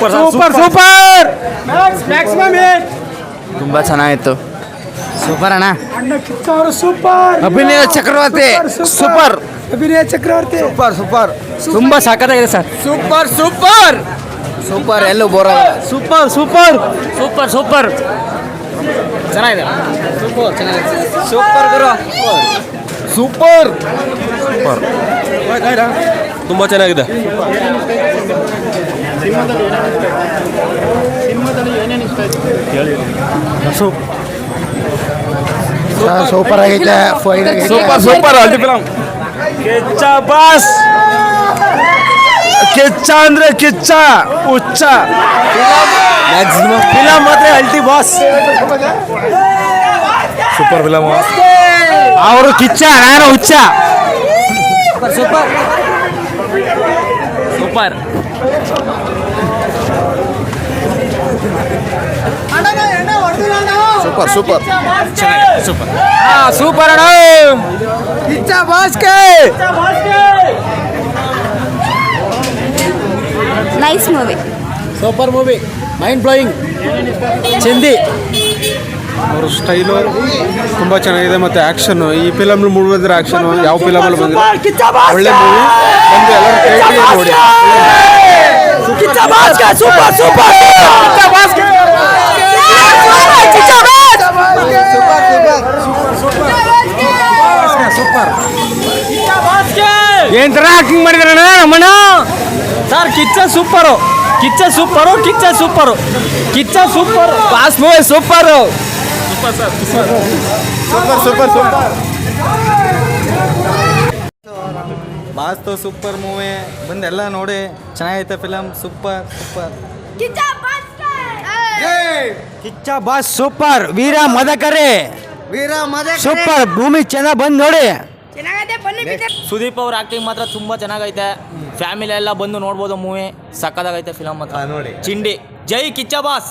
Super super super ತುಂಬಾ ಚೆನ್ನಾಗಿತ್ತು. Super ಅಣ್ಣ. ಸೂಪರ್ ಅಭಿನಯ ಚಕ್ರವರ್ತಿ. ಸೂಪರ್ ಅಭಿನಯ ಚಕ್ರವರ್ತಿ. ಸೂಪರ್ ಸೂಪರ್ ತುಂಬಾ ಸಖತ್ತಾಗಿದೆ ಸರ್. ಸೂಪರ್ ಸೂಪರ್ ಸೂಪರ್ ಎಲ್ಲೂ ಬೋರ ಸೂಪರ್ ಸೂಪರ್ ಸೂಪರ್ ಸೂಪರ್ ಚೆನ್ನಾಗಿದೆ. ಸೂಪರ್ ಚೆನ್ನಾಗಿದೆ. ಸೂಪರ್ ಗುರು. ಸೂಪರ್ ತುಂಬಾ ಚೆನ್ನಾಗಿದೆ. ಸೂಪರ್. ಆಗೈತೆ ಸೂಪರ್ ಸೂಪರ್ ಅಲ್ಟಿ ಫಿಲಂ. ಕೆಚ್ಚ ಬಾಸ್ ಕಿಚ್ಚ ಅಂದ್ರೆ ಕಿಚ್ಚ ಹುಚ್ಚ. ಫಿಲಂ ಮಾತ್ರ ಅಲ್ಟಿ ಬಾಸ್. ಸೂಪರ್ ಫಿಲಮ್ ಅವರು ಕಿಚ್ಚ ನಾನು ಹುಚ್ಚ. Super. Super super super super ಅಣ್ಣ Kichcha ಬಾಸ್ಕೆ nice movie super movie mind blowing ಚಿಂದಿ ಅವ್ರ ಸ್ಟೈಲು ತುಂಬ ಚೆನ್ನಾಗಿದೆ ಮತ್ತು ಆ್ಯಕ್ಷನು ಈ ಫಿಲಮ್ ಮೂಡಿದ್ರೆ ಆ್ಯಕ್ಷನು ಯಾವ ಫಿಲಮಲ್ಲಿ ಬಂದಿದೆ ಒಳ್ಳೆ ಮೂವಿ ಬಂದು ಎಲ್ಲರೂ ಕೇಳಿ ನೋಡಿ. Super super! ಏನ್ ತರ ಆಕ್ಟಿಂಗ್ ಮಾಡಿದ್ರಣ್ಣ ನಮ್ಮಣ್ಣ sir Kichcha super. Kichcha super Kichcha super. Kichcha super. Boss movie super. Super super super ಬಾಸ್ತು super movie. ಬಂದೆಲ್ಲ ನೋಡಿ. ಚೆನ್ನಾಗೈತೆ film super super. Kichcha boss super. Veera Madakari. Veera Mada super. ಭೂಮಿ ಚೆನ್ನಾಗ್ ಬಂದ್ ನೋಡಿ. ಸುದೀಪ್ ಅವ್ರ ಆಕ್ಟಿಂಗ್ ಮಾತ್ರ ತುಂಬಾ ಚೆನ್ನಾಗೈತೆ. ಫ್ಯಾಮಿಲಿ ಎಲ್ಲ ಬಂದು ನೋಡ್ಬೋದು ಮೂವಿ. ಸಕ್ಕದಾಗೈತೆ ಫಿಲಮ್ ಮಾತ್ರ. ನೋಡಿ. ಚಿಂಡಿ. ಜೈ ಕಿಚ್ಚ ಬಾಸ್.